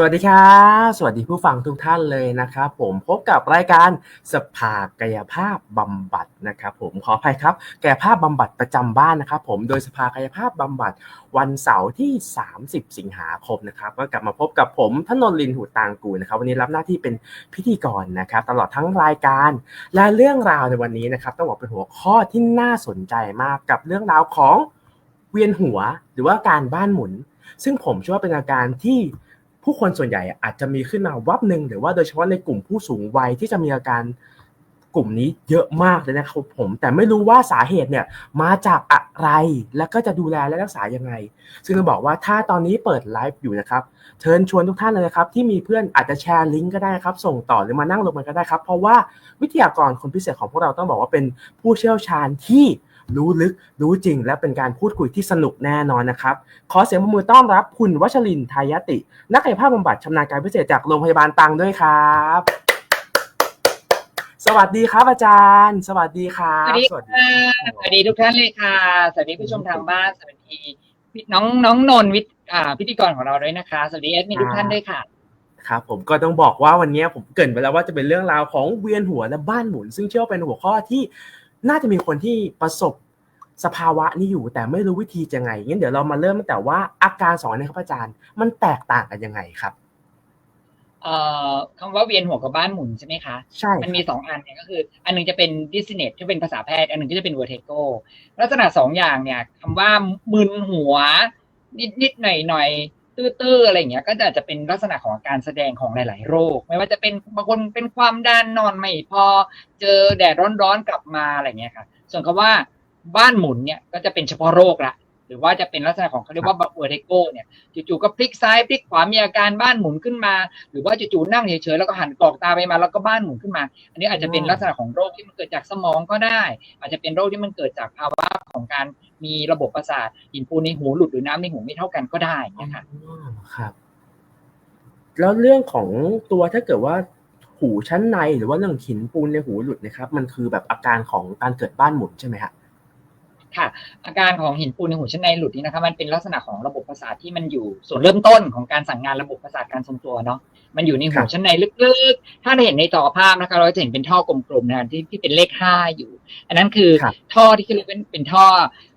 สวัสดีครับ สวัสดีผู้ฟังทุกท่านเลยนะครับผมพบกับรายการสภากายภาพบำบัดนะครับผมขออภัยครับกายภาพบำบัดประจำบ้านนะครับผมโดยสภากายภาพบำบัดวันเสาร์ที่ 30 สิงหาคมนะครับก็กลับมาพบกับผมทนนลินหูตางกูนะครับวันนี้รับหน้าที่เป็นพิธีกรนะครับ ตลอดทั้งรายการ และเรื่องราวในวันนี้นะครับต้องบอกเป็นหัวข้อที่น่าสนใจมากกับเรื่องราวของเวียนหัว หรือว่าการบ้านหมุน ซึ่งผมเชื่อว่าเป็นอาการที่ ผู้คนส่วนใหญ่อาจจะมีขึ้นมาวับหนึ่งหรือว่าโดยเฉพาะในกลุ่มผู้สูงวัยที่จะมีอาการกลุ่มนี้เยอะมากเลยนะครับผม แต่ไม่รู้ว่าสาเหตุเนี่ยมาจากอะไรแล้วก็จะดูแลและรักษายังไง ซึ่งจะบอกว่าถ้าตอนนี้เปิดไลฟ์อยู่นะครับเชิญชวนทุกท่านเลยนะครับ ที่มีเพื่อนอาจจะแชร์ลิงก์ก็ได้ครับ ส่งต่อหรือมานั่งลงมันก็ได้ครับ เพราะว่าวิทยากรคนพิเศษของพวกเราต้องบอกว่าเป็นผู้เชี่ยวชาญที่ รู้ลึกรู้จริง และเป็นการพูดคุยที่สนุกแน่นอนนะครับ ขอเสียงปรบมือต้อนรับคุณวัชรินทร์ทายติ นักกายภาพบำบัดชำนาญการพิเศษจากโรงพยาบาลตรังด้วยครับ สวัสดีครับอาจารย์ สวัสดีครัสบวัสดีค่ะสวัสดีทุกท่านเลยค่ะ สวัสดีผู้ชมทางบ้านสวัสดีพี่น้องน้องนนท์วิทย์อ่าพิธีกรของเราด้วยนะคะ สวัสดีเอสมีทุกท่านด้วยค่ะครับผมก็ต้องบอกว่าวันนี้ผมเกรินไปแล้วว่าจะเป็นเรื่องราวของเวียนหัวและบ้านหมุน ซึ่งเชื่อว่าเป็นหัวข้อที่ น่าจะมีคนที่ประสบสภาวะนี้อยู่แต่ไม่รู้วิธีจะไงงั้นเดี๋ยวเรามาเริ่มตั้งแต่ว่าอาการสองอันนี้ครับอาจารย์ มันแตกต่างกันยังไงครับเอ่อคำว่าเวียนหัวกับบ้านหมุนใช่ไหมคะใช่มันมีสองอันเนี่ยก็คือ อันหนึงจะเป็นดิสเนตที่เป็นภาษาแพทย์ อันหนึงก็จะเป็นเวอร์เทโกลักษณะสองอย่างเนี่ยคำว่ามึนหัว นิดนิดหน่อยหน่อย ตื้อๆอะไรอย่างเงี้ย ก็อาจจะเป็นลักษณะของการแสดงของหลาย ๆ โรค ไม่ว่าจะเป็นบางคนเป็นความดันนอนไม่พอเจอแดดร้อนๆกลับมาอะไรเงี้ยค่ะ ส่วนคำว่าบ้านหมุนเนี่ยก็จะเป็นเฉพาะโรคละ หรือว่าจะเป็นลักษณะของเขาเรียกว่าเวอร์เทโกเนี่ยจู่ๆก็พลิกซ้ายพลิกขวามีอาการบ้านหมุนขึ้นมา หรือว่าจู่ๆนั่งเฉยๆแล้วก็หันกรอกตาไปมาแล้วก็บ้านหมุนขึ้นมา อันนี้อาจจะเป็นลักษณะของโรคที่มันเกิดจากสมองก็ได้ อาจจะเป็นโรคที่มันเกิดจากภาวะของการมีระบบประสาทหินปูนในหูหลุดหรือน้ำในหูไม่เท่ากันก็ได้นะคะอ๋อครับ แล้วเรื่องของตัวถ้าเกิดว่าหูชั้นในหรือว่าเรื่องหินปูนในหูหลุดนะครับ มันคือแบบอาการของการเกิดบ้านหมุนใช่ไหมฮะ ค่ะ อาการของหินปูนในหูชั้นในหลุดนี่นะคะมันเป็นลักษณะของระบบประสาทที่มันอยู่ส่วนเริ่มต้นของการสั่งงานระบบประสาทการทรงตัวเนาะมันอยู่ในครัหูบชั้นในลึกๆ ถ้าเราเห็นในจอภาพนะคะ เราจะเห็นเป็นท่อกลมๆนะที่ที่เป็นเลขห้าอยู่ อันนั้นคือครับท่อที่เขาเรียกเป็นเป็นท่อ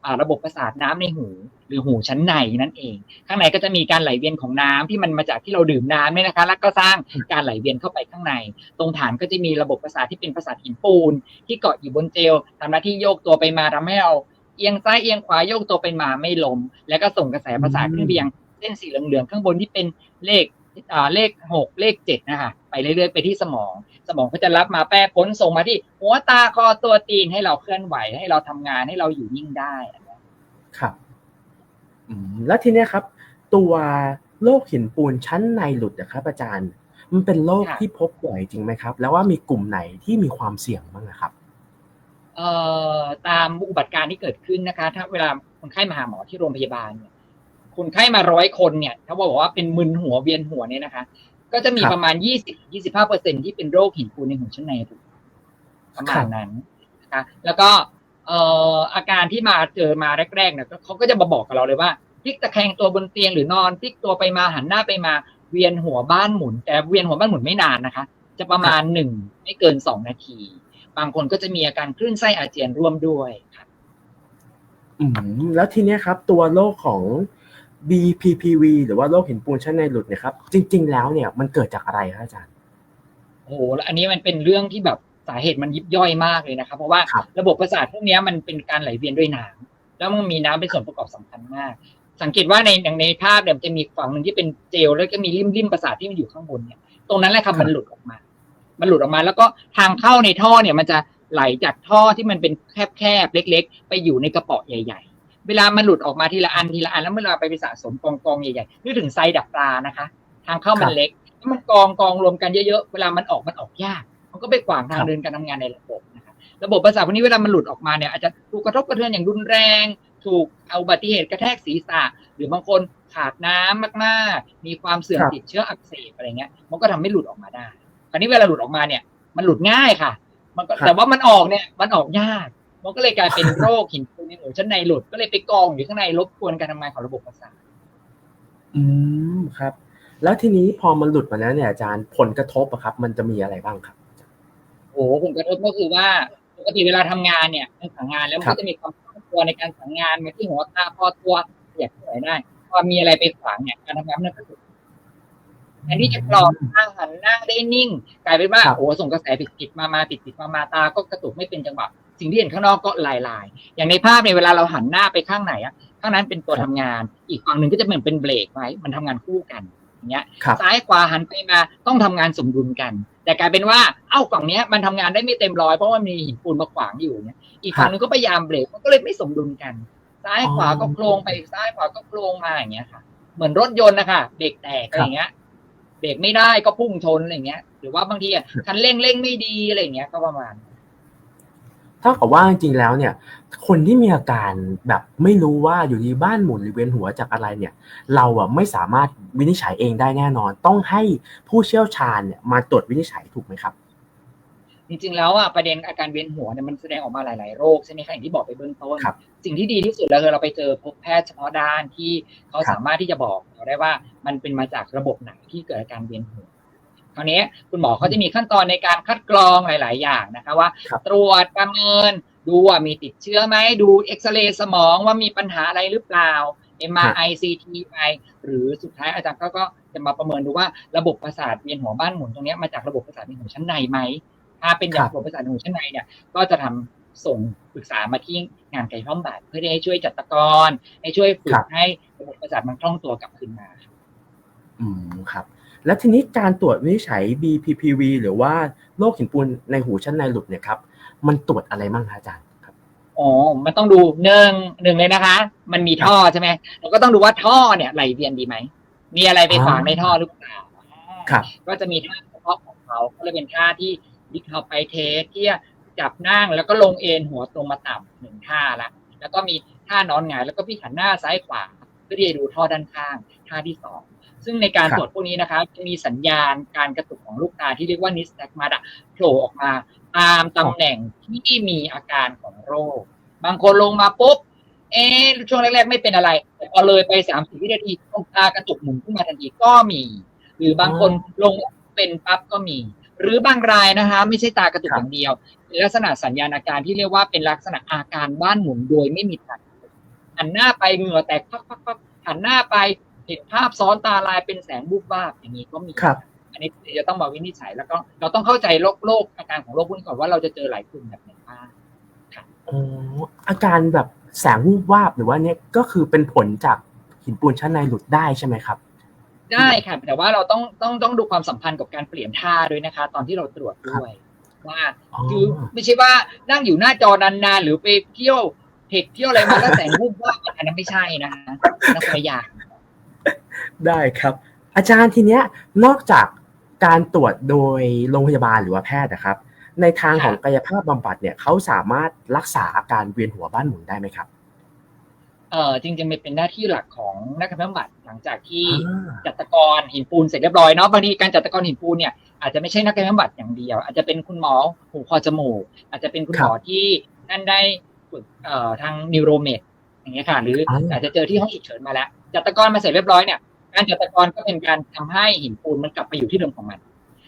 อ่าระบบประสาทน้ำในหู หรือหูชั้นในนั่นเอง ข้างในก็จะมีการไหลเวียนของน้ำที่มันมาจากที่เราดื่มน้ำเนี่ยนะคะ แล้วก็สร้างการไหลเวียนเข้าไปข้างใน ตรงฐานก็จะมีระบบประสาทที่เป็นประสาทหินปูน ที่เกาะอยู่บนเจลทำหน้าที่โยกตัวไปมาทำให้เรา เอียงซ้ายเอียงขวาโยกตัวไปมาไม่ล้มแล้วก็ส่งกระแสประสาทขึ้นไปยังเส้นสีเหลืองๆข้างบนที่เป็นเลขอ่าเลขหกเลขเจ็ดนะคะไปเรื่อยๆไปที่สมอง สมองก็จะรับมาแปรผลส่งมาที่ หัวตาคอตัวตีนให้เราเคลื่อนไหวให้เราทำงานให้เราอยู่นิ่งได้ครับอืมแล้วทีเนี้ยครับ ตัวโรคหินปูนชั้นในหลุดนะครับ อาจารย์ มันเป็นโรคค่ะที่พบบ่อยจริงไหมครับ แล้วว่ามีกลุ่มไหนที่มีความเสี่ยงบ้างนะครับเอ่อ ตามอุบัติการณ์ที่เกิดขึ้นนะคะ ถ้าเวลาคนไข้มาหาหมอที่โรงพยาบาลเนี่ยคนไข้มาร้อยคนเนี่ย ถ้าบอกว่าเป็นมึนหัวเวียนหัวเนี่ยนะคะ ก็จะมีครับประมาณยี่สิบยี่สิบห้าเปอร์เซ็นที่เป็นโรคหินปูนในหูชั้นในถูกประมาณนั้นนะคะแล้วก็เอ่ออาการที่มาเจอมาแรกๆเนี่ยก็เขาก็จะมาบอกกับเราเลยว่าพลิกตะแคงตัวบนเตียงหรือนอนพลิกตัวไปมาหันหน้าไปมาเวียนหัวบ้านหมุน แต่เวียนหัวบ้านหมุนไม่นานนะคะ จะประมาณหนึ่งไม่เกินสองนาที บางคนก็จะมีอาการคลื่นไส้อาเจียนร่วมด้วยครับอืมแล้วทีเนี้ยครับ ตัวโรคของ BPPV หรือว่าโรคหินปูนชั้นในหลุดเนี่ยครับ จริง ๆ แล้วเนี่ยมันเกิดจากอะไรครับอาจารย์โอ้โหแล้วอันนี้มันเป็นเรื่องที่แบบสาเหตุมันยิบย่อยมากเลยนะครับ เพราะว่าครับระบบประสาทพวกเนี้ยมันเป็นการไหลเวียนด้วยน้ำแล้วมันมีน้ำเป็นส่วนประกอบสำคัญมาก สังเกตว่าในอย่างในภาพเนี่ยมันจะมีฝั่งหนึ่งที่เป็นเจลแล้วก็มีริมริมประสาทที่มันอยู่ข้างบนเนี่ย ตรงนั้นแหละครับมันหลุดออกมา มันหลุดออกมา แล้วก็ทางเข้าในท่อเนี่ยมันจะไหลจากท่อที่มันเป็นแคบๆเล็ก ๆ ไปอยู่ในกระป๋อใหญ่ ๆ เวลามันหลุดออกมาทีละอันทีละอันแล้วเวลาไปไปสะสมกองกองใหญ่ๆนึกถึงไซดักปลานะคะ ทางเข้ามันเล็กถ้ามันกองกองรวมกันเยอะๆเวลามันออกมันออกยาก มันก็ไปขวางทางเดินการทำงานในระบบนะครับระบบประสาทพวกนี้เวลามันหลุดออกมาเนี่ยอาจจะถูกกระทบกระเทือนอย่างรุนแรง ถูกเอาอุบัติเหตุกระแทกศีรษะ หรือบางคนขาดน้ำมากๆ มีความเสื่อมติดเชื้ออักเสบอะไรเงี้ย มันก็ทำให้หลุดออกมาได้ คราวนี้เวลาหลุดออกมาเนี่ย มันหลุดง่ายค่ะ มันก็แต่ว่ามันออกเนี่ย มันออกยาก มันก็เลยกลายเป็นโรคหินปูนในหูชั้นในหลุดก็เลยไปกองอยู่ข้างในรบกวนการทำงานของระบบประสาทอืมครับ แล้วทีนี้พอมันหลุดมาแล้วเนี่ยอาจารย์ผลกระทบอะครับ มันจะมีอะไรบ้างครับโอ้โหผลกระทบก็คือว่าปกติเวลาทำงานเนี่ยมันสั่งงานแล้วมันครัก็บจะมีความคล่องตัวในการสั่งงานมาที่หัวตาพอตัวขยับตัวได้พอมีอะไรไปขวางเนี่ยการทำงานมันก็จะ แทนที่จะกรอบนั่งหันหน้าได้นิ่ง กลายเป็นว่าครับโอ้ส่งกระแสผิดผิดๆมามาติดติดๆมามาตาก็กระตุกไม่เป็นจังหวะสิ่งที่เห็นข้างนอกก็ลายลายๆอย่างในภาพเนี่ยเวลาเราหันหน้าไปข้างไหนอะข้างนั้นเป็นตัวทำงาน อีกฝั่งหนึ่งก็จะเหมือนเป็นเบรกไว้มันทำงานคู่กันอย่างเงี้ยครับซ้ายขวาหันไปมาต้องทำงานสมดุลกัน แต่กลายเป็นว่าเอ้าฝั่งเนี้ยมันทำงานได้ไม่เต็มร้อยเพราะว่ามีหินปูนมาขวางอยู่เนี่ยอีกฝั่งนึงก็พยายามเบรกมันก็เลยไม่สมดุลกัน ซ้ายขวาก็โครงไปซ้ายขวาก็โครงมาอย่างเงี้ยค่ะ เหมือนรถยนต์นะคะเบรกแตกอะไรอย่างเงี้ย เบรกไม่ได้ก็พุ่งชนอะไรอย่างเงี้ย หรือว่าบางทีอะคันเร่งเร่งไม่ดีอะไรอย่างเงี้ยก็ประมาณเท่ากับว่าจริงๆแล้วเนี่ย คนที่มีอาการแบบไม่รู้ว่าอยู่ดีบ้านหมุนหรือเวียนหัวจากอะไรเนี่ย เราอะไม่สามารถวินิจฉัยเองได้แน่นอน ต้องให้ผู้เชี่ยวชาญเนี่ยมาตรวจวินิจฉัยถูกไหมครับ จริงๆแล้วอะประเด็นอาการเวียนหัวเนี่ยมันแสดงออกมาหลาย ๆ โรคใช่ไหมคะอย่างที่บอกไปเบื้องต้นครับสิ่งที่ดีที่สุดแล้วคือเราไปเจอพบแพทย์เฉพาะด้านที่เขาครับสามารถที่จะบอกเราได้ว่ามันเป็นมาจากระบบไหนที่เกิดอาการเวียนหัวคราวนี้คุณหมอเขาจะมีขั้นตอนในการคัดกรองหลาย ๆ อย่างนะคะว่าครับตรวจประเมินดูว่ามีติดเชื้อไหมดูเอ็กซเรย์สมองว่ามีปัญหาอะไรหรือเปล่า MRI CT ไปหรือสุดท้ายอาจารย์ก็ก็จะมาประเมินดูว่าระบบประสาทเวียนหัวบ้านหมุนตรงเนี้ยมาจากระบบประสาทเวียนหัวชั้นในไหม ถ้าเป็นจากครับระบบประสาทเวียนหัวชั้นในเนี่ย ก็จะทำส่งปรึกษามาที่งานกายภาพบำบัดเพื่อที่ให้ช่วยจัดตะกรให้ช่วยฝึครักบให้ระบบประสาทมันคล่องตัวกลับคืนมา อืมครับ แล้วทีนี้การตรวจวินิจฉัย BPPV หรือว่าโรคหินปูนในหูชั้นในหลุดเนี่ยครับ มันตรวจอะไรบ้างคะอาจารย์ครับอ๋อ มันต้องดูหนึ่งหนึ่งเลยนะคะ มันมีท่อใช่ไหมเราก็ต้องดูว่าท่อเนี่ยไหลเวียนดีไหม มีอะไรไปขวางอ่าในท่อหรือเปล่า ครับ ก็จะมีท่าเฉพาะของเขาก็เลยเป็นท่าที่ ดิคเอาไปเทสที่จับนั่งแล้วก็ลงเอ็นหัวตรงมาต่ำหนึ่งท่าละ แล้วก็มีท่านอนหงายแล้วก็พี่หันหน้าซ้ายขวาเพื่อที่จะดูท่อด้านข้างท่าที่สองซึ่งในการตรวจพวกนี้นะคะจะมีสัญญาณการกระตุกของลูกตาที่เรียกว่านิสแตกมาดะโผล่ออกมาตามตำแหน่งที่มีอาการของโรค บางคนลงมาปุ๊บเอ๊ช่วงแรกๆไม่เป็นอะไร แต่พอเลยไปสามสิบวินาทีดวงตากระตุกหมุนขึ้นมาทันทีก็มี หรือบางคนลงเป็นปั๊บก็มี หรือบางรายนะคะ ไม่ใช่ตากระตุกครับอย่างเดียวเป็นลักษณะสัญญาณอาการที่เรียกว่าเป็นลักษณะอาการบ้านหมุนโดยไม่มีตากระตุกหันหน้าไปเหงื่อแตกพักพักพักหันหน้าไปเห็นภาพซ้อนตาลายเป็นแสงบูบวาบอย่างนี้ก็มีครับ อันนี้จะต้องมาวินิจฉัยแล้วก็เราต้องเข้าใจโรคโรคอาการของโรคพวกนี้ก่อนว่าเราจะเจอหลายกลุ่มแบบไหนบ้างอ๋ออาการแบบแสงวูบวาบหรือว่าเนี่ยก็คือเป็นผลจากหินปูนชั้นในหลุดได้ใช่ไหมครับ ได้ค่ะ แต่ว่าเราต้องต้องต้องดูความสัมพันธ์กับการเปลี่ยนท่าด้วยนะคะ ตอนที่เราตรวจด้วยว่าอ๋อคือไม่ใช่ว่านั่งอยู่หน้าจอนานๆหรือไปเที่ยวเทคเที่ยวอะไรมาแล้วแสงวูบว่าบอันนั้นไม่ใช่นะคะนักพยางได้ครับ อาจารย์ทีเนี้ยนอกจากการตรวจโดยโรงพยาบาลหรือว่าแพทย์นะครับ ในทางของกายภาพบำบัดเนี่ยเขาสามารถรักษาอาการเวียนหัวบ้านหมุนได้ไหมครับ เออจริงๆมันเป็นหน้าที่หลักของนักการบำบัดหลังจากที่อ่าจัดตะกรหินปูนเสร็จเรียบร้อยเนาะบางทีการจัดตะกรหินปูนเนี่ยอาจจะไม่ใช่นักกายบำบัดอย่างเดียว อาจจะเป็นคุณหมอหูคอจมูก อาจจะเป็นคุณหมอที่ท่านได้ฝึกเอ่อทางนิวโรเมดอย่างเงี้ยค่ะหรืออาจจะเจอที่ห้องฉุกเฉินมาแล้วจัดตะกรมาเสร็จเรียบร้อยเนี่ยการจัดตะกรก็เป็นการทำให้หินปูนมันกลับไปอยู่ที่เดิมของมัน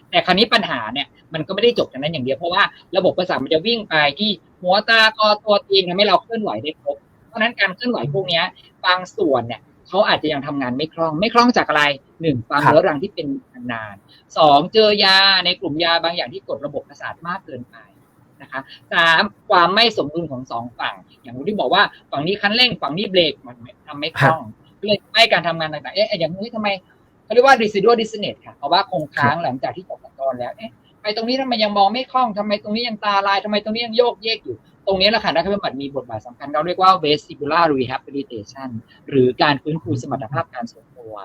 แต่คราวนี้ปัญหาเนี่ยมันก็ไม่ได้จบจากนั้นอย่างเดียวเพราะว่าระบบประสาทมันจะวิ่งไปที่หัวตาคอตัวตีนทำให้เราเคลื่อนไหวได้ครบเพ ราะฉะนั้นการเคลื่อนไหวพวกเนี้ยบางส่วนเนี่ยเขาอาจจะยังทำงานไม่คล่อง ไม่คล่องจากอะไรหนึ่งความครับเรื้อรังที่เป็นนานๆสองเจอยาในกลุ่มยาบางอย่างที่กดระบบประสาทมากเกินไปนะคะสามความไม่สมดุลของสองฝั่ง อย่างที่บอกว่าฝั่งนี้คันเร่งฝั่งนี้เบรกมันทำไม่คล่องก็เลยไม่การทำงานต่างๆเอ๊ะอย่างนี้ทำไมเขาเรียกว่า residual dissonance ค่ะเพราะว่าคงค้างหลังจากที่จบตะกอนแล้วเอ๊ะไปตรงนี้ทำไมยังมองไม่คล่องทำไมตรงนี้ยังตาลายทำไมตรงนี้ยังโยกเยกอยู่ ตรงนี้แหละค่ะนักบำบัดมีบทบาทสำคัญเราเรียกว่า vestibular rehabilitation หรือการฟื้นฟูสมรรถภาพการทรงตัว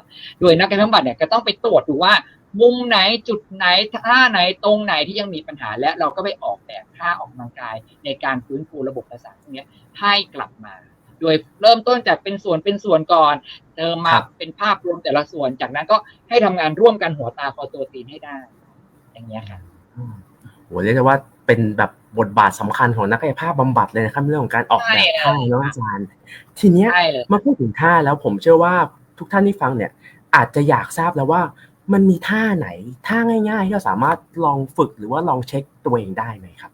โดยนักบำบัดเนี่ยก็ต้องไปตรวจดูว่ามุมไหนจุดไหนท่าไหนตรงไหนที่ยังมีปัญหา และเราก็ไปออกแบบท่าออกกำลังกาย ในการฟื้นฟูระบบประสาทตรงนี้ให้กลับมา โดยเริ่มต้นจากเป็นส่วนเป็นส่วนก่อนเติมมาเป็นภาพรวมแต่ละส่วนจากนั้นก็ให้ทำงานร่วมกันหัวตาคอตัวตีนให้ได้ อย่างเงี้ยค่ะโหเรียกได้ว่า เป็นแบบบทบาทสำคัญของนักกายภาพบำบัดเลยนะครับเรื่องของการออกแบบใช่ท่าเลยเนาะอาจารย์ ทีเนี้ยใช่เลยมาพูดถึงท่าแล้วผมเชื่อว่าทุกท่านที่ฟังเนี่ย อาจจะอยากทราบแล้วว่ามันมีท่าไหนท่าง่าย ๆ ที่เราสามารถลองฝึกหรือว่าลองเช็คตัวเองได้ไหมครับ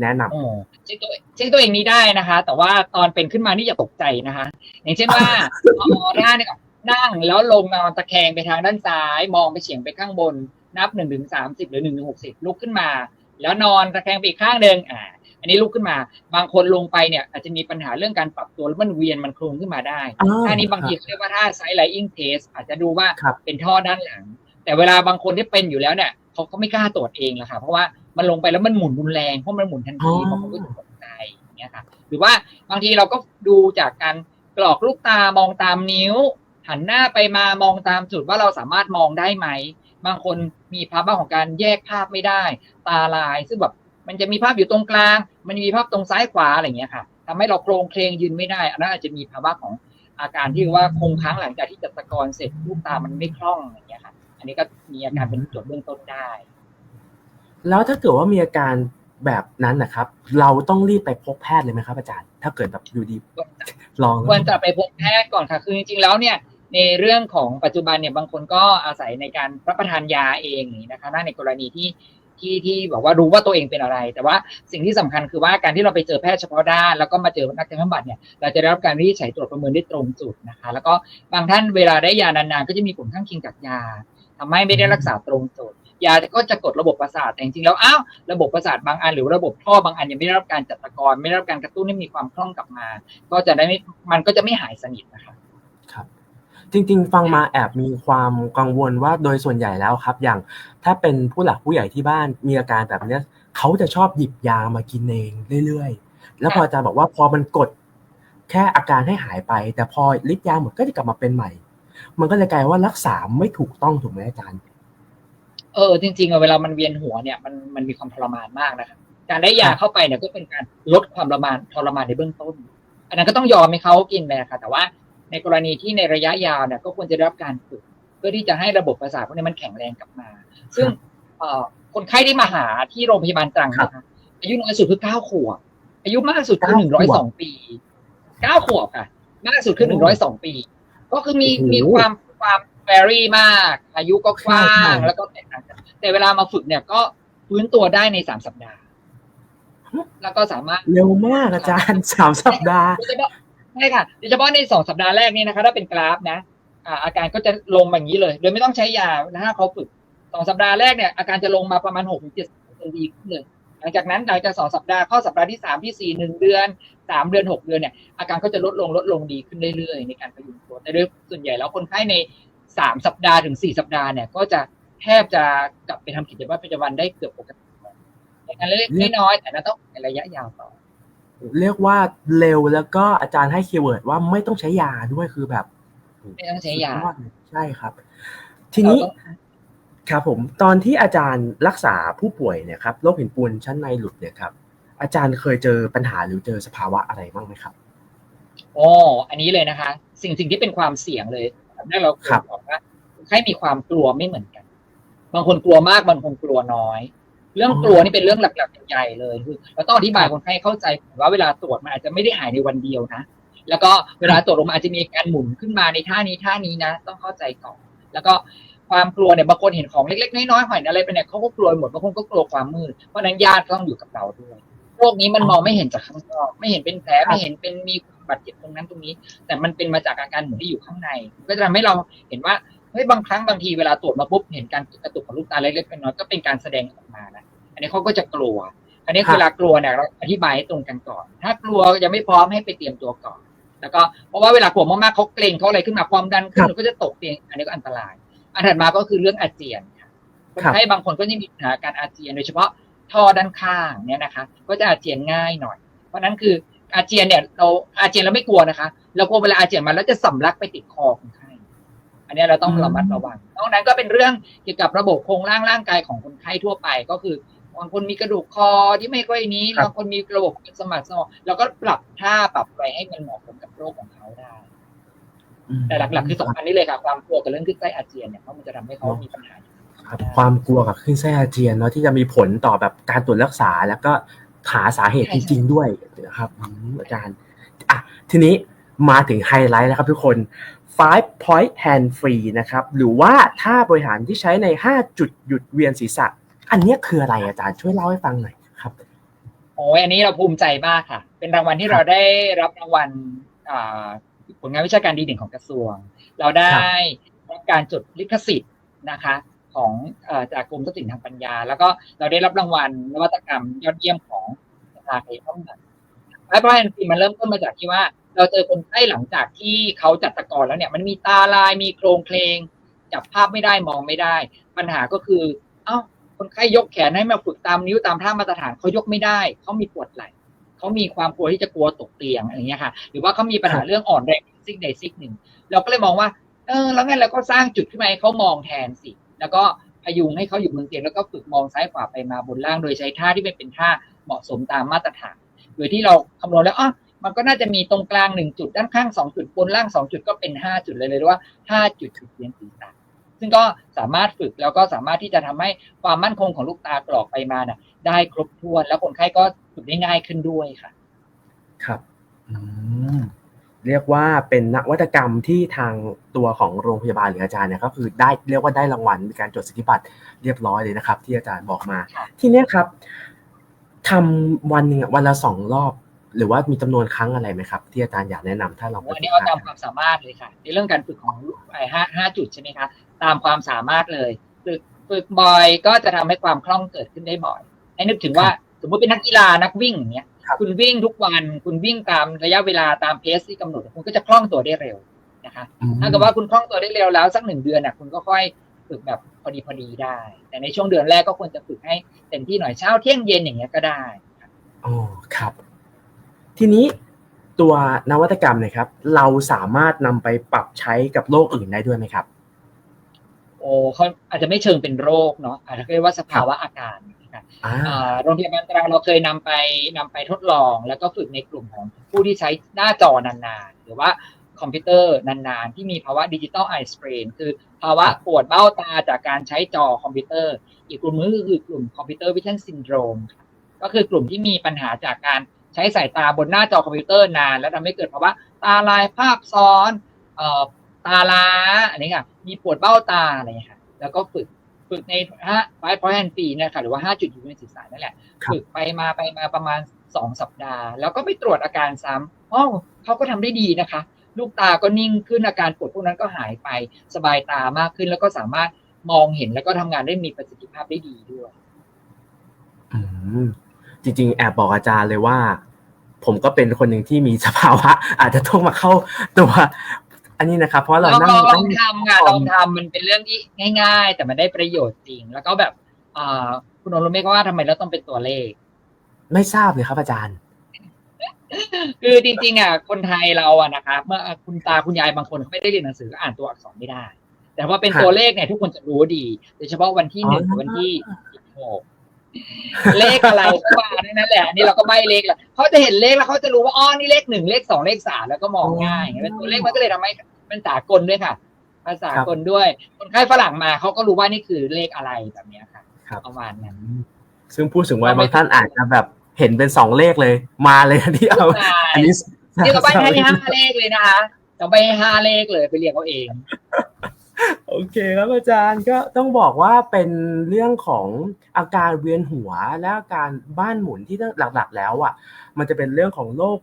แนะนำโอ้เช็คตัวเช็คตัวเองนี้ได้นะคะ แต่ว่าตอนเป็นขึ้นมานี่อย่าตกใจนะคะ อย่างเช่นว่าเอาท่าเนี่ยก่อนนั่งแล้วลงนอนตะแคงไปทางด้านซ้าย มองไปเฉียงไปข้างบน นับหนึ่งถึงสามสิบหรือหนึ่งถึงหกสิบลุกขึ้นมา แล้วนอนตะแคงไปอีกข้างหนึ่งอ่า อันนี้ลุกขึ้นมา บางคนลงไปเนี่ยอาจจะมีปัญหาเรื่องการปรับตัวแล้วมันเวียนมันโครงขึ้นมาได้อ่าท่านี้บางทีเขาเรียกว่าท่าไซด์ไลอิงเทสอาจจะดูว่าครับเป็นท่อด้านหลัง แต่เวลาบางคนที่เป็นอยู่แล้วเนี่ยเขาก็ไม่กล้าตรวจเองละค่ะ เพราะว่ามันลงไปแล้วมันหมุนรุนแรงเพราะมันหมุนทันทีอ๋อบางคนก็ตกใจอย่างเงี้ยค่ะหรือว่าบางทีเราก็ดูจากการกรอกลูกตามองตามนิ้ว หันหน้าไปมามองตามจุดว่าเราสามารถมองได้ไหม บางคนมีภาวะของการแยกภาพไม่ได้ ตาลาย ซึ่งแบบมันจะมีภาพอยู่ตรงกลาง มันมีภาพตรงซ้ายขวาอะไรอย่างเงี้ยค่ะทำให้เราโครงเคลงยืนไม่ได้อันนั้นอาจจะมีภาวะของอาการที่ว่าคงค้างหลังจากที่จัดตะกอนเสร็จลูกตามันไม่คล่องอย่างเงี้ยค่ะอันนี้ก็มีอาการเป็นจุดเบื้องต้นได้ แล้วถ้าเกิดว่ามีอาการแบบนั้นนะครับ เราต้องรีบไปพบแพทย์เลยไหมครับอาจารย์ ถ้าเกิดแบบอยู่ดีลองควรจะไปพบแพทย์ก่อนค่ะ คือจริงๆแล้วเนี่ย ในเรื่องของปัจจุบันเนี่ยบางคนก็อาศัยในการรับประทานยาเองนี่นะคะในกรณีที่ที่ที่บอกว่ารู้ว่าตัวเองเป็นอะไร แต่ว่าสิ่งที่สำคัญคือว่าการที่เราไปเจอแพทย์เฉพาะด้าน แล้วก็มาเจอนักกายภาพบำบัดเนี่ยเราจะได้รับการวินิจฉัยตรวจประเมินได้ตรงจุดนะคะ แล้วก็บางท่านเวลาได้ยานานๆ ก็จะมีผลข้างเคียงจากยาทำให้ไม่ได้รักษาตรงจุดยาก็จะกดระบบประสาทแต่จริงๆแล้วอ้าวระบบประสาทบางอันหรือระบบท่อบางอันยังไม่ได้รับการจัดตะกอนไม่ได้รับการกระตุ้นให้มีความคล่องกลับมา ก็จะได้ไม่มันก็จะไม่หายสนิทนะคะ จริง ๆ ฟังมาแอบมีความกังวลว่าโดยส่วนใหญ่แล้วครับ อย่างถ้าเป็นผู้หลักผู้ใหญ่ที่บ้านมีอาการแบบเนี้ยเขาจะชอบหยิบยามากินเองเรื่อยๆ แล้วพออาจารย์บอกว่าพอมันกดแค่อาการให้หายไป แต่พอฤทธิ์ยาหมดก็จะกลับมาเป็นใหม่ มันก็เลยกลายว่ารักษาไม่ถูกต้องถูกไหมอาจารย์ เออ จริงๆอะเวลามันเวียนหัวเนี่ยมันมันมีความทรมานมากนะครับการได้ยาเข้าไปเนี่ยก็เป็นการลดความทรมานทรมานในเบื้องต้น อันนั้นก็ต้องยอมให้เขากินไปนะคะแต่ว่า ในกรณีที่ในระยะยาวเนี่ยก็ควรจะได้รับการฝึกเพื่อที่จะให้ระบบประสาทพวกนี้มันแข็งแรงกลับมา ซึ่งเอ่อคนไข้ที่มาหาที่โรงพยาบาลตรังนะคะอายุน้อยสุดคือเก้าขวบอายุมากสุดคือหนึ่งร้อยสองปีเก้าขวบค่ะ มากสุดคือหนึ่งร้อยสองปี ก็คือมีมีความความแวรี่มาก อายุก็กว้างแล้วก็แตกต่างกันแต่เวลามาฝึกเนี่ยก็ฟื้นตัวได้ในสามสัปดาห์ แล้วก็สามารถเร็วมากอาจารย์สามสัปดาห์โดยเฉพาะ ใช่ค่ะโดยเฉพาะในสองสัปดาห์แรกนี่นะคะถ้าเป็นกราฟนะอาการก็จะลงมาอย่างนี้เลย โดยไม่ต้องใช้ยาถ้าเขาฝึกสองสัปดาห์แรกเนี่ยอาการจะลงมาประมาณหกถึงเจ็ดดีขึ้นเลยหลังจากนั้นหลังจากสองสัปดาห์เข้าสัปดาห์ที่สามที่สี่หนึ่งเดือนสามเดือนหกเดือนเนี่ยอาการก็จะลดลงลดลงดีขึ้นเรื่อยๆ ในการพยุงตัวแต่โดยส่วนใหญ่แล้วคนไข้ในสามสัปดาห์ถึงสี่สัปดาห์เนี่ยก็จะแทบจะกลับไปทำกิจวัตรประจำวันได้เกือบปกติแต่การเล็กๆน้อยๆแต่นั้นต้องในระยะยาวต่อ เรียกว่าเร็วแล้วก็อาจารย์ให้คีย์เวิร์ดว่าไม่ต้องใช้ยาด้วยคือแบบ ไม่ต้องใช้ยาสุดอดเลยใช่ครับ ทีนี้เราต้องครับผมตอนที่อาจารย์รักษาผู้ป่วยเนี่ยครับโรคหินปูนชั้นในหลุดเนี่ยครับ อาจารย์เคยเจอปัญหาหรือเจอสภาวะอะไรบ้างไหมครับอ๋ออันนี้เลยนะคะ สิ่งสิ่งที่เป็นความเสี่ยงเลยแบบแรกเราครับบอกว่าคนไข้มีความกลัวไม่เหมือนกัน บางคนกลัวมากบางคนกลัวน้อย เรื่องกลัวนี่เป็นเรื่องหลักๆใหญ่เลยคือเราต้องอธิบายคนไข้เข้าใจว่าเวลาตรวจมันอาจจะไม่ได้หายในวันเดียวนะ แล้วก็เวลาตรวจลงมาอาจจะมีการหมุนขึ้นมาในท่านี้ท่านี้นะ ต้องเข้าใจก่อนแล้วก็ความกลัวเนี่ยบางคนเห็นของเล็กๆน้อยๆหอยอะไรไปเนี่ยเขาก็กลัวหมดบางคนก็กลัวความมืดเพราะฉะนั้นญาติต้องอยู่กับเราด้วยโรคนี้มันมองไม่เห็นจากข้างนอกไม่เห็นเป็นแผลไม่เห็นเป็นมีบาดเจ็บตรงนั้นตรงนี้ แต่มันเป็นมาจากอาการหมุนที่อยู่ข้างใน ก็จะทำให้เราเห็นว่า เฮ้ยบางครั้งบางทีเวลาตรวจมาปุ๊บเห็นการกระตุกของลูกตาเล็กๆน้อยๆก็เป็นการแสดงออกมานะอันนี้เขาก็จะกลัว อันนี้ครับเวลากลัวเนี่ยเราอธิบายให้ตรงกันก่อน ถ้ากลัวยังไม่พร้อมให้ไปเตรียมตัวก่อน แล้วก็เพราะว่าเวลากลัวมากๆเขาเกรงเขาอะไรขึ้นมาความดันขึ้นก็จะตกเตียงอันนี้ก็อันตราย อันถัดมาก็คือเรื่องอาเจียนค่ะคนไข้บางคนก็จะมีปัญหาการอาเจียนโดยเฉพาะท่อด้านข้างเนี่ยนะคะ ก็จะอาเจียนง่ายหน่อย เพราะฉะนั้นคืออาเจียนเนี่ยเราอาเจียนเราไม่กลัวนะคะ เรากลัวเวลาอาเจียนมาแล้วจะสำลักไปติดคอคนไข้ อันนี้เราต้องระมัดระวังนอกนั้นก็เป็นเรื่องเกี่ยวกับระบบโครงร่างร่างกายของคนไข้ทั่วไปก็คือบางคนมีกระดูกคอที่ไม่ค่อยนี้ครับบางคนมีระบบสมองสมองเราก็ปรับท่าปรับอะไรให้มันเหมาะสมกับโรคของเขาได้อืมแต่หลักๆคือสองอันนี้เลยค่ะ ความกลัวกับเรื่องขึ้นไส้อาเจียนเนี่ยเพราะมันจะทำให้เขามีปัญหาครับ ความกลัวกับขึ้นไส้อาเจียนเนาะที่จะมีผลต่อแบบการตรวจรักษา แล้วก็หาสาเหตุจริงๆด้วยนะครับอืมอาจารย์อะทีนี้มาถึงไฮไลท์แล้วครับทุกคน five point hand free นะครับ หรือว่าท่าบริหารที่ใช้ใน 5 จุดหยุดเวียนศีรษะ อันเนี้ยคืออะไรอาจารย์ช่วยเล่าให้ฟังหน่อยครับโอ้ยอันนี้เราภูมิใจมากค่ะ เป็นรางวัลที่เราได้รับรางวัลอ่าผลงานวิชาการดีเด่นของกระทรวง เราได้รับการจดลิขสิทธิ์นะคะของเอ่อจากกรมทรัพย์สินทางปัญญา แล้วก็เราได้รับรางวัลนวัตกรรมยอดเยี่ยมของสภากายภาพบำบัดเพราะแอนฟีมันเริ่มต้นมาจากที่ว่า เราเจอคนไข้หลังจากที่เขาจัดตะกอนแล้วเนี่ย มันมีตาลายมีโครงเคลงจับภาพไม่ได้มองไม่ได้ ปัญหาก็คือ เอ้า คนไข้ยกแขนให้มาฝึกตามนิ้วตามท่ามาตรฐานเขายกไม่ได้เขามีปวดไหล่เขามีความกลัวที่จะกลัวตกเตียงอะไรเงี้ยค่ะ หรือว่าเขามีปัญหาเรื่องอ่อนแรงซิกใดซิกหนึ่งเราก็เลยมองว่า เออ แล้วงั้นเราก็สร้างจุดขึ้นมาให้เขามองแทนสิ แล้วก็พยุงให้เขาอยู่บนเตียงแล้วก็ฝึกมองซ้ายขวาไปมาบนล่างโดยใช้ท่าที่เป็นท่าเหมาะสมตามมาตรฐาน โดยที่เราคำนวณแล้วอ๋อ มันก็น่าจะมีตรงกลางหนึ่งจุดด้านข้างสองจุดบนล่างสองจุดก็เป็นห้าจุดเลยเลยเรียกว่าห้าจุดจุดเวียนศีรษะซึ่งก็สามารถฝึกแล้วก็สามารถที่จะทำให้ความมั่นคงของลูกตากรอกไปมาน่ะ ได้ครบถ้วน แล้วคนไข้ก็ฝึกได้ง่ายขึ้นด้วยค่ะ ครับอืมเรียกว่าเป็นนวัตกรรมที่ทางตัวของโรงพยาบาลหรืออาจารย์เนี่ยก็คือได้เรียกว่าได้รางวัลมีการจดสิทธิบัตรเรียบร้อยเลยนะครับ ที่อาจารย์บอกมาค่ะทีเนี้ยครับทำวันหนึ่งอะวันละสองรอบ หรือว่ามีจำนวนครั้งอะไรไหมครับ ที่อาจารย์อยากแนะนำถ้าเราวันนี้เอาตามความสามารถเลยค่ะ ในเรื่องการฝึกของไอ้ห้าห้าจุดใช่ไหมคะตามความสามารถเลยฝึกฝึกบ่อยก็จะทำให้ความคล่องเกิดขึ้นได้บ่อยให้นึกถึงว่าสมมติเป็นนักกีฬานักวิ่งอย่างเงี้ยคุณวิ่งทุกวันคุณวิ่งตามระยะเวลาตามเพสที่กำหนด คุณก็จะคล่องตัวได้เร็วนะคะอืมถ้าเกิดว่าคุณคล่องตัวได้เร็วแล้วสักหนึ่งเดือนน่ะคุณก็ค่อยฝึกแบบพอดีพอดีได้ แต่ในช่วงเดือนแรกก็ควรจะฝึกให้เต็มที่หน่อยเช้าเที่ยงเย็นอย่างเงี้ยก็ได้อ๋อครับ ทีนี้ตัวนวัตกรรมเนะครับ เราสามารถนำไปปรับใช้กับโรคอื่นได้ด้วยไหมครับ โอ้เขาอาจจะไม่เชิงเป็นโรคเนาะอาจจะเรียกว่าสภาวะอาการนะคะอ่าอ่าโรงพยาบาลตรังเราเคยนำไปนำไปทดลอง แล้วก็ฝึกในกลุ่มของผู้ที่ใช้หน้าจอนานๆ หรือว่าคอมพิวเตอร์นานๆ ที่มีภาวะดิจิตอลไอสเตรนคือภาวะปวดเบ้าตาจากการใช้จอคอมพิวเตอร์ อีกกลุ่มนึงก็คือกลุ่มคอมพิวเตอร์วิชั่นซินโดรมก็คือกลุ่มที่มีปัญหาจากการ ใช้สายตาบนหน้าจอคอมพิวเตอร์นาน แล้วทำให้เกิดภาวะตาลายภาพซ้อนเอ่อตาล้าอันนี้ค่ะมีปวดเบ้าตาอะไรอย่างเงี้ยค่ะแล้วก็ฝึกฝึกในห้าไฟพอยต์ปีนะคะหรือว่าห้าจุดอยู่ในศีรษะนั่นแหละครับฝึกไปมาไปมาประมาณสองสัปดาห์ แล้วก็ไปตรวจอาการซ้ำอ๋อเขาก็ทำได้ดีนะคะ ลูกตาก็นิ่งขึ้นอาการปวดพวกนั้นก็หายไปสบายตามากขึ้น แล้วก็สามารถมองเห็นแล้วก็ทำงานได้มีประสิทธิภาพได้ดีด้วยอืม จริง ๆ แอบบอกอาจารย์เลยว่า ผมก็เป็นคนหนึ่งที่มีสภาวะ อาจจะต้องมาเข้าตัว อันนี้นะครับ เพราะเราลองนั่งลองลนั่องงทำค่ะคอมลองทำมันเป็นเรื่องที่ง่าย ๆ แต่มันได้ประโยชน์จริง แล้วก็แบบอ่าคุณนนท์รู้ไหมว่าทำไมเราต้องเป็นตัวเลข ไม่ทราบเลยครับอาจารย์คือจริงๆอะคนไทยเราอะนะคะเมื่อคุณตาคุณยายบางคนเขาไม่ได้เรียนหนังสือก็อ่านตัวอักษรไม่ได้ แต่ว่าเป็นครับตัวเลขเนี่ยทุกคนจะรู้ดี โดยเฉพาะวันที่หนึ่งอ๋อวันที่สิบหก เลขอะไรก็มานั่นแหละอันนี่เราก็ใบเลขแหละเขาจะเห็นเลขแล้วเขาจะรู้ว่าอ๋อนี่เลขหนึ่งเลขสองเลขสามแล้วก็มองง่ายอย่างเงี้ยเป็นตัวเลขมันก็เลยทำให้เป็นสากลด้วยค่ะ ภาษากลด้วย คนไข้ฝรั่งมาเขาก็รู้ว่านี่คือเลขอะไรแบบเนี้ยค่ะครับประมาณนั้น ซึ่งผู้สูงวัยบางท่านอาจจะแบบเห็นเป็นสองเลขเลย มาเลยที่เอาใช่อันนี้นี่เราใบให้ห้าเลขเลยนะคะเราใบให้ห้าเลขเลยไปเรียกเอาเอง โอเคครับอาจารย์ก็ต้องบอกว่าเป็นเรื่องของอาการเวียนหัวและอาการบ้านหมุนที่หลักๆ แล้วอะ มันจะเป็นเรื่องของโรค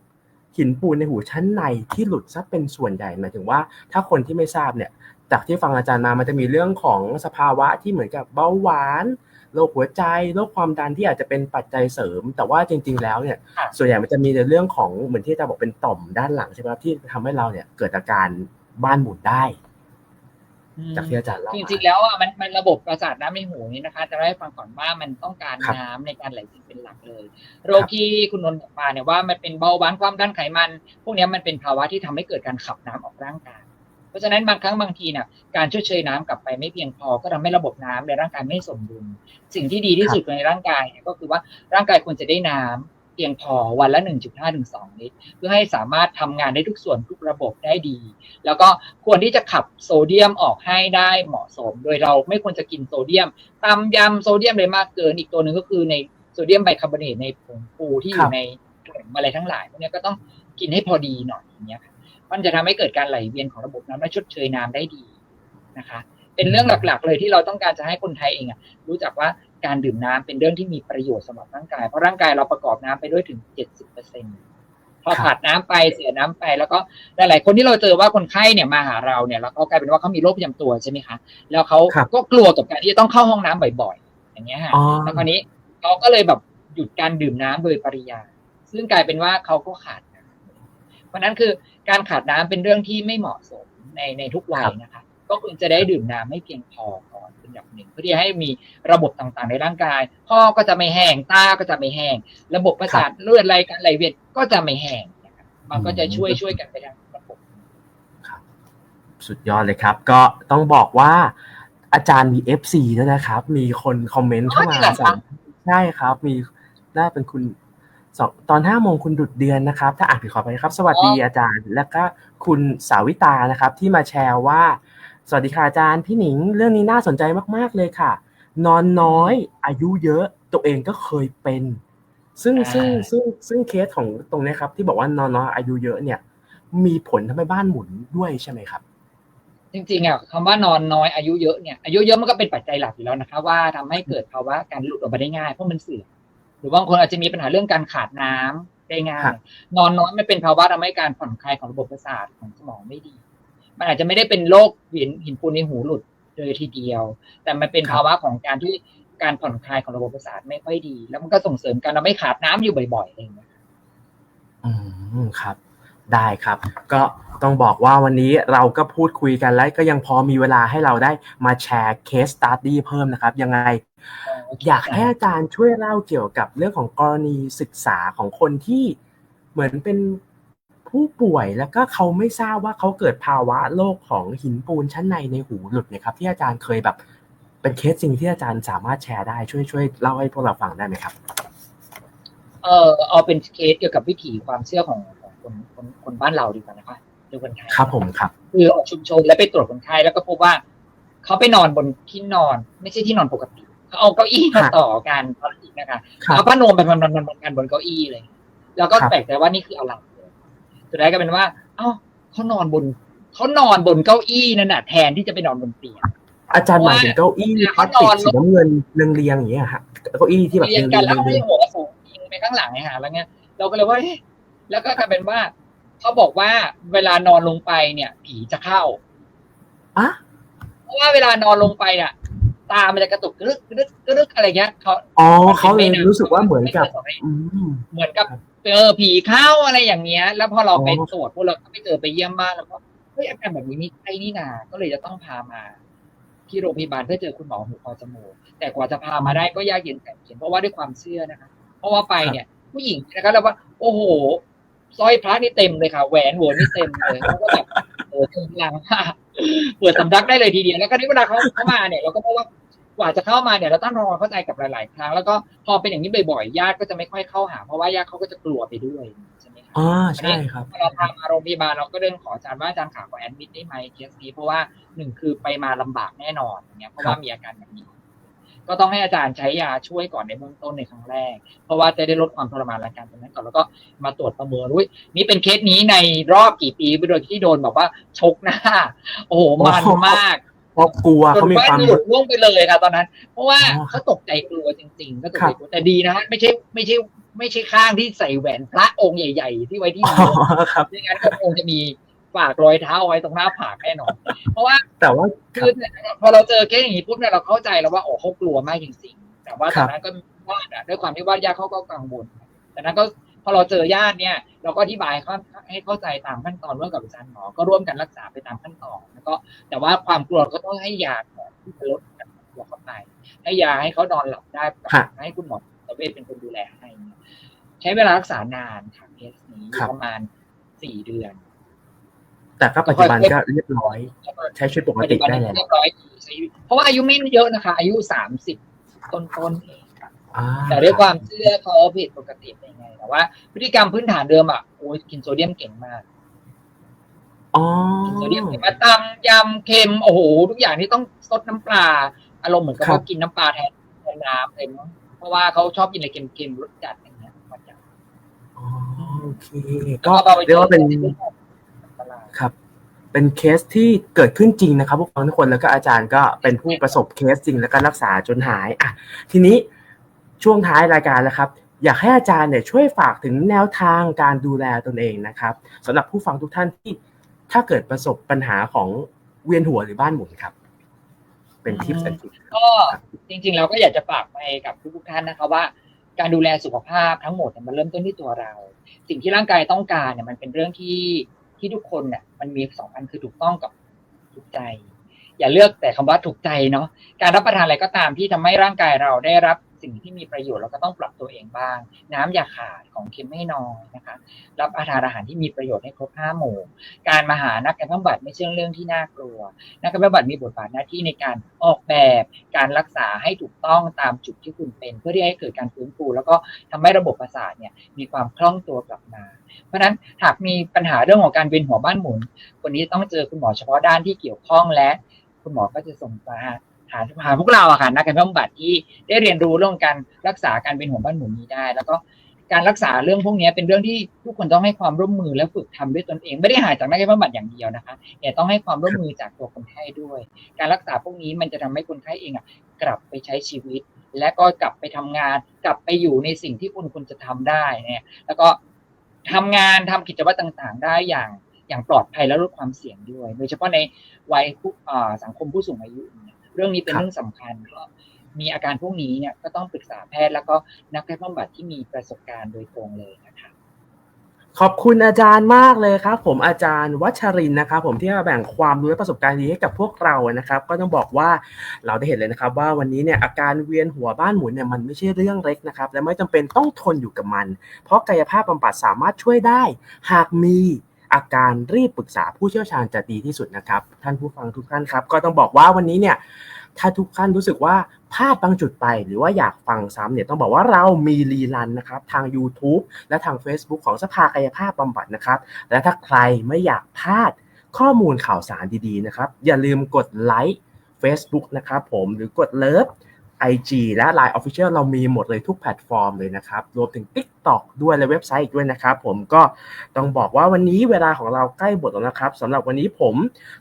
หินปูนในหูชั้นในที่หลุดซะเป็นส่วนใหญ่หมายถึงว่า ถ้าคนที่ไม่ทราบเนี่ย จากที่ฟังอาจารย์มามันจะมีเรื่องของสภาวะที่เหมือนกับเบาหวานโรคหัวใจโรคความดันที่อาจจะเป็นปัจจัยเสริม แต่ว่าจริง ๆ แล้วเนี่ยค่ะส่วนใหญ่มันจะมีในเรื่องของเหมือนที่อาจารย์บอกเป็นต่อมด้านหลังใช่ไหมครับที่ทำให้เราเนี่ยเกิดอาการบ้านหมุนได้ จากที่อาจารย์เล่าจมาริงๆแล้วอะมันมันระบบประสาทน้ำในหูนี่นะคะจะเล่าให้ฟังก่อนว่ามันต้องการครับน้ำในการไหลเวียนเป็นหลักเลย โรคที่คุณนนท์บอกมาเนี่ยว่ามันเป็นเบาหวานความดันไขมัน พวกเนี้ยมันเป็นภาวะที่ทำให้เกิดการขับน้ำออกร่างกายเพราะฉะนั้นบางครั้งบางทีเนี่ยการชดเชยน้ำกลับไปไม่เพียงพอก็ทำให้ระบบน้ำในร่างกายไม่สมดุลสิ่งที่ดีที่สุดในร่างกายเนี่ยก็คือว่าร่างกายควรจะได้น้ำ เพียงพอวันละ 1.5ถึง2ลิตร เพื่อให้สามารถทำงานได้ทุกส่วนทุกระบบได้ดี แล้วก็ควรที่จะขับโซเดียมออกให้ได้เหมาะสม โดยเราไม่ควรจะกินโซเดียมตำยำโซเดียมเลยมากเกิน อีกตัวหนึ่งก็คือในโซเดียมไบคาร์บอเนตในผงปูที่อครัยู่บในถุงอะไรทั้งหลายพวกเนี้ยก็ต้องกินให้พอดีหน่อยอย่างเงี้ยค่ะมันจะทำให้เกิดการไหลเวียนของระบบน้ำและชดเชยน้ำได้ดีนะคะ เป็นเรื่องหลักๆ เลยที่เราต้องการจะให้คนไทยเองอะรู้จักว่า การดื่มน้ำเป็นเรื่องที่มีประโยชน์สำหรับร่างกาย เพราะร่างกายเราประกอบน้ำไปด้วยถึง70เปอร์เซ็นพอครับขาดน้ำไปเสียน้ำไป แล้วก็หลาย ๆ คนที่เราเจอว่าคนไข้เนี่ยมาหาเราเนี่ยแล้วเขากลายเป็นว่าเขามีโรคประจำตัวใช่ไหมคะแล้วเขาครับก็กลัวกับการที่จะต้องเข้าห้องน้ำบ่อย ๆ อย่างเงี้ยฮะอ๋อแล้วคราวนี้เขาก็เลยแบบหยุดการดื่มน้ำโดยปริยายซึ่งกลายเป็นว่าเขาก็ขาดน้ำเพราะฉะนั้นคือการขาดน้ำเป็นเรื่องที่ไม่เหมาะสมในในทุกวัยนะคะ ก็ควรจะได้ดื่มน้ำให้เพียงพอก่อนเป็นอันดับหนึ่งเพื่อที่จะให้มีระบบต่างๆในร่างกายข้อก็จะไม่แห้งตาก็จะไม่แห้ง ระบบประสาทเลือดไหลการไหลเวียนก็จะไม่แห้งนะครับมันก็จะช่วยช่วยกันไปทั้งระบบสุดยอดเลยครับ ก็ต้องบอกว่าอาจารย์มี FC ด้วยนะครับ มีคนคอมเมนต์เข้าอ๋อจริมางเหรอคะสองใช่ครับ มีน่าเป็นคุณสองตอนห้าโมงคุณดุดเดือนนะครับ ถ้าอ่านผิดขอไปครับ สวัสดีอาจารย์ แล้วก็คุณสาวิตานะครับ ที่มาแชร์ว่า สวัสดีค่ะอาจารย์พี่หนิง เรื่องนี้น่าสนใจมาก ๆ เลยค่ะ นอนน้อยอายุเยอะตัวเองก็เคยเป็น ซึ่งอ่าซึ่งซึ่งซึ่งเคสของตรงเนี้ยครับ ที่บอกว่านอนน้อยอายุเยอะเนี่ย มีผลทำให้บ้านหมุนด้วยใช่ไหมครับจริงๆอะคำว่านอนน้อยอายุเยอะเนี่ยอายุเยอะมันก็เป็นปัจจัยหลักอยู่แล้วนะคะ ว่าทำให้เกิดภาวะการหลุดออกมาได้ง่ายเพราะมันเสื่อมหรือบางคนอาจจะมีปัญหาเรื่องการขาดน้ำได้ง่าครัยบนอนน้อยมันเป็นภาวะทำให้การผ่อนคลายของระบบประสาทของสมองไม่ดี มันอาจจะไม่ได้เป็นโรคหินหินปูนในหูหลุดเลยทีเดียว แต่มันเป็นครับภาวะของการที่การผ่อนคลายของระบบประสาทไม่ค่อยดี แล้วมันก็ส่งเสริมการเราไม่ขาดน้ำอยู่บ่อยๆอะไรอย่างเงี้ยอืมครับ ได้ครับ ก็ต้องบอกว่าวันนี้เราก็พูดคุยกันแล้วก็ยังพอมีเวลาให้เราได้มาแชร์เคสตัดดี้เพิ่มนะครับ ยังไง อยากให้อาจารย์ช่วยเล่าเกี่ยวกับเรื่องของกรณีศึกษาของคนที่เหมือนเป็น ผู้ป่วยแล้วก็เขาไม่ทราบว่าเขาเกิดภาวะโรคของหินปูนชั้นในในหูหลุดเนี่ยครับที่อาจารย์เคยแบบเป็นเคสจริงที่อาจารย์สามารถแชร์ได้ช่วยช่วยเล่าให้พวกเราฟังได้ไหมครับ เออเอาเป็นเคสเกี่ยวกับวิถีความเชื่อของของคนคนคนบ้านเราดีกว่านะคะหรือคนไทยครับผมครับ คือออกชุมชนแล้วไปตรวจคนไข้แล้วก็พบว่า เขาไปนอนบนที่นอน ไม่ใช่ที่นอนปกติเขาเอาเก้าอี้มาครับต่อกันพลาสติกนะคะครับเอาผ้านวมไปมันมันมันกันบนเก้าอี้เลย แล้วก็ครับแปลกใจว่านี่คืออะไร สุดท้ายก็เป็นว่า เอ้าเขานอนบนเขานอนบนเก้าอี้นั่นน่ะแทนที่จะไปนอนบนเตียงอาจารย์หมายถึงเก้าอี้พลาสติกสีน้ำเงินเรียงเรียงๆอย่างเงี้ยฮะเก้าอี้ที่แบบเรีเรียยงงกันเรียงแล้วเรียงให้หัวสูงยิงไปข้างหลังไงฮะแล้วเงี้ยเราก็เลยว่าเอ๊ะแล้วก็กลายเป็นว่าเขาบอกว่าเวลานอนลงไปเนี่ย ผีจะเข้าอะเพราะว่าเวลานอนลงไปน่ะตา มันจะกระตุกกระดึกกระดึกกระดึกอะไรเงี้ยเขาอ๋อเขาเลยรู้สึกว่าเหมือนกับอืมเหมือนกับ เจอผีเข้าอะไรอย่างเงี้ย แล้วพอเราไปตรวจพวกเราก็ไปเจอไปเยี่ยมบ้านแล้วก็เฮ้ยอาการแบบนี้มีใครนี่นา ก็เลยจะต้องพามา ที่โรงพยาบาลเพื่อเจอคุณหมอหูคอจมูกแต่กว่าจะพามาได้ก็ยากเย็นแสนเข็ญเพราะว่าด้วยความเชื่อนะคะ เพราะว่าไปเนี่ย ผู้หญิงนะครับแล้วว่า โอ้โหสร้อยพระนี่เต็มเลยค่ะแหวนหัวนี่เต็มเลยแล้วก็แบบโอ้โหเต็มพลังเปิดสำนักได้เลยทีเดียวแล้วก็นี่เวลาเขาเข้ามาเนี่ยเราก็เพราะว่า กว่าจะเข้ามาเนี่ยเราต้องทำความเข้าใจกับหลาย ๆ ครั้ง แล้วก็พอเป็นอย่างนี้บ่อย ๆ ญาติก็จะไม่ค่อยเข้าหา เพราะว่าญาติเขาก็จะกลัวไปด้วยใช่ไหมคะอ่าใช่ครับพอเราพามาโรงพยาบาลเราก็เดินขออาจารย์ว่าอาจารย์ขาขอแอดมิดได้ไหมเคสนี้เพราะว่าหนึ่งคือไปมาลำบากแน่นอนอย่างเงี้ยเพราะว่ามีอาการแบบนี้ก็ต้องให้อาจารย์ใช้ยาช่วยก่อนในเบื้องต้นในครั้งแรก เพราะว่าจะได้ลดความทรมานและการตรงนั้นก่อนแล้วก็มาตรวจประเมินอุ้ยนี่เป็นเคสนี้ในรอบกี่ปีไปโดยที่โดนแบบว่าชกหน้า โอ้โหมันมากเพ ราะกลัวจเขานมีบ้าคนวามหลุดล่วงไปเลยค่ะตอนนั้น เพราะว่าอ๋อเขาตกใจกลัวจริงๆก็ตกครัใจบกลัวแต่ดีนะฮะไม่ใช่ไม่ใช่ ไม่ใช่ข้างที่ใส่แหวนพระองค์ใหญ่ ๆ ที่ไว้ที่อ๋อนิ้วครับไม่งั้นก็คงจะมีฝากรอยเท้าเอาไว้ตรงหน้าผากแน่นอน เพราะว่าแต่ว่าคคืรับอพอเราเจอเคสอย่างนี้ปุ๊บเนี่ยเราเข้าใจแล้วว่าโอ้เขากลัวมากจริงๆแต่ว่าคตรัอบนนั้นก็ว่าอะด้วยความที่ว่าญาติเขาก็กังวลแต่นั้นก็พ อเราเจอญาติเนี่ย เราก็อธิบายเขาให้เข้าใจตามขั้นตอนร่วมกับอาจารย์หมอก็ร่วมกันรักษาไปตามขั้นตอนแล้วก็ แต่ว่าความกลัวก็ต้องให้ยาก่อนที่จะลดการกลัวเข้าไป ให้ยาให้เขานอนหลับได้ฮะให้คุณหมอตะเวชเป็นคนดูแลให้ใช้เวลารักษานานค่ะเคสนี้ครับประมาณสี่เดือน แต่ก็ปัจจุบันก็เรียบร้อย ใช้ชีวิตปกติได้แล้วเรียบร้อยดีใช้ชีวิตเพราะว่าอายุไม่เยอะนะคะ อายุสามสิบต้นๆเองค่ะอ่า แต่ด้วยความเชื่อเขาผิดปกติเป็นยังไงแต่ว่า พฤติกรรมพื้นฐานเดิมอะโอ้ยกินโซเดียมเก่งมากอ๋อกินโซเดียมเก่งมากตำยำเค็มโอ้โหทุกอย่างที่ต้องซดน้ำปลาอารมณ์เหมือนกับว่ากินน้ำปลาแทนแทนน้ำเลยมั้งเพราะว่าเขาชอบกินอะไรเค็มๆรสจัดอย่างเงี้ยมาจากอ๋อโอเคก็เรียกว่าเป็นครับเป็นเคสที่เกิดขึ้นจริงนะครับพวกฟังทุกคนแล้วก็อาจารย์ก็เป็นผู้ประสบเคสจริงแล้วก็รักษาจนหายอะทีนี้ ช่วงท้ายรายการแล้วครับ อยากให้อาจารย์เนี่ยช่วยฝากถึงแนวทางการดูแลตนเองนะครับสำหรับผู้ฟังทุกท่านที่ถ้าเกิดประสบปัญหาของเวียนหัวหรือบ้านหมุนครับ เป็นทิปส์แอนทิก็จริงๆเราก็อยากจะฝากไปกับทุกๆท่านนะคะว่า การดูแลสุขภาพทั้งหมดเนี่ยมันเริ่มต้นที่ตัวเรา สิ่งที่ร่างกายต้องการเนี่ยมันเป็นเรื่องที่ที่ทุกคนเนี่ยมันมีสองอันคือถูกต้องกับถูกใจ อย่าเลือกแต่คำว่าถูกใจเนาะการรับประทานอะไรก็ตามที่ทำให้ร่างกายเราได้รับ สิ่งที่มีประโยชน์เราก็ต้องปรับตัวเองบ้าง น้ำอย่าขาดของเค็มไม่น้อยนะคะรับประทานอาหารที่มีประโยชน์ให้ครบห้าหมู่ การมาหานักกายภาพบำบัดไม่ใช่เรื่องที่น่ากลัว นักกายภาพบำบัดมีบทบาทหน้าที่ในการออกแบบการรักษาให้ถูกต้องตามจุดที่คุณเป็น เพื่อที่ให้เกิดการฟื้นฟูแล้วก็ทำให้ระบบประสาทเนี่ยมีความคล่องตัวกลับมา เพราะฉะนั้นหากมีปัญหาเรื่องของการเวียนหัวบ้านหมุนคนนี้ต้องเจอคุณหมอเฉพาะด้านที่เกี่ยวข้องและ คุณหมอก็จะส่งมา หาหาพวกเราอะค่ะนักการบำบัดที่ได้เรียนรู้เรื่องการรักษาการเป็นหัวบ้านหมุนนี้ได้ แล้วก็การรักษาเรื่องพวกนี้เป็นเรื่องที่ทุกคนต้องให้ความร่วมมือและฝึกทำด้วยตนเอง ไม่ได้หาจากนักการบำบัดอย่างเดียวนะคะแต่ต้องให้ความร่วมมือจากตัวคนไข้ด้วย การรักษาพวกนี้มันจะทำให้คนไข้เองอะกลับไปใช้ชีวิต และก็กลับไปทำงาน กลับไปอยู่ในสิ่งที่คุณควรจะทำได้เนี่ยแล้วก็ทำงานทำกิจวัตรต่างๆ ได้อย่างอย่างปลอดภัยและลดความเสี่ยงด้วย โดยเฉพาะในวัยผู้สังคมผู้สูงอายุเนี่ย รื่องนี้เป็นเรื่องสำคัญก็มีอาการพวกนี้เนี่ยก็ต้องปรึกษาแพทย์แล้วก็นักแพทย์บำบัดที่มีประสบการณ์โดยตรงเลยนะคะขอบคุณอาจารย์มากเลยครับ ผมอาจารย์วัชรินนะครับ ผมที่มาแบ่งความรู้และประสบการณ์ดีให้กับพวกเรานะครับ ก็ต้องบอกว่าเราได้เห็นเลยนะครับ ว่าวันนี้เนี่ยอาการเวียนหัวบ้านหมุนเนี่ยมันไม่ใช่เรื่องเล็กนะครับ และไม่จำเป็นต้องทนอยู่กับมัน เพราะกายภาพบำบัดสามารถช่วยได้ หากมี อาการรีบปรึกษาผู้เชี่ยวชาญจะดีที่สุดนะครับ ท่านผู้ฟังทุกท่านครับ ก็ต้องบอกว่าวันนี้เนี่ยถ้าทุกท่านรู้สึกว่าพลาดบางจุดไป หรือว่าอยากฟังซ้ำเนี่ยต้องบอกว่าเรามีรีลันนะครับทาง YouTube และทาง Facebook ของสภากายภาพบำบัดนะครับ และถ้าใครไม่อยากพลาดข้อมูลข่าวสารดีๆนะครับ อย่าลืมกดไลค์ Facebook นะครับผมหรือกดเลิฟ IG และ Line Official เรามีหมดเลยทุกแพลตฟอร์มเลยนะครับ รวมถึง TikTok ด้วยและเว็บไซต์อีกด้วยนะครับ ผมก็ต้องบอกว่าวันนี้เวลาของเราใกล้หมดแล้วนะครับสำหรับวันนี้ผม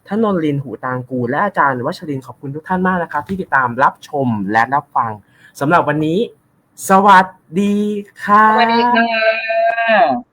ทนนท์ลินหูตางกู และอาจารย์วัชรินขอบคุณทุกท่านมากนะครับ ที่ติดตามรับชมและรับฟังสำหรับวันนี้ สวัสดีค่ะสวัสดีค่ะ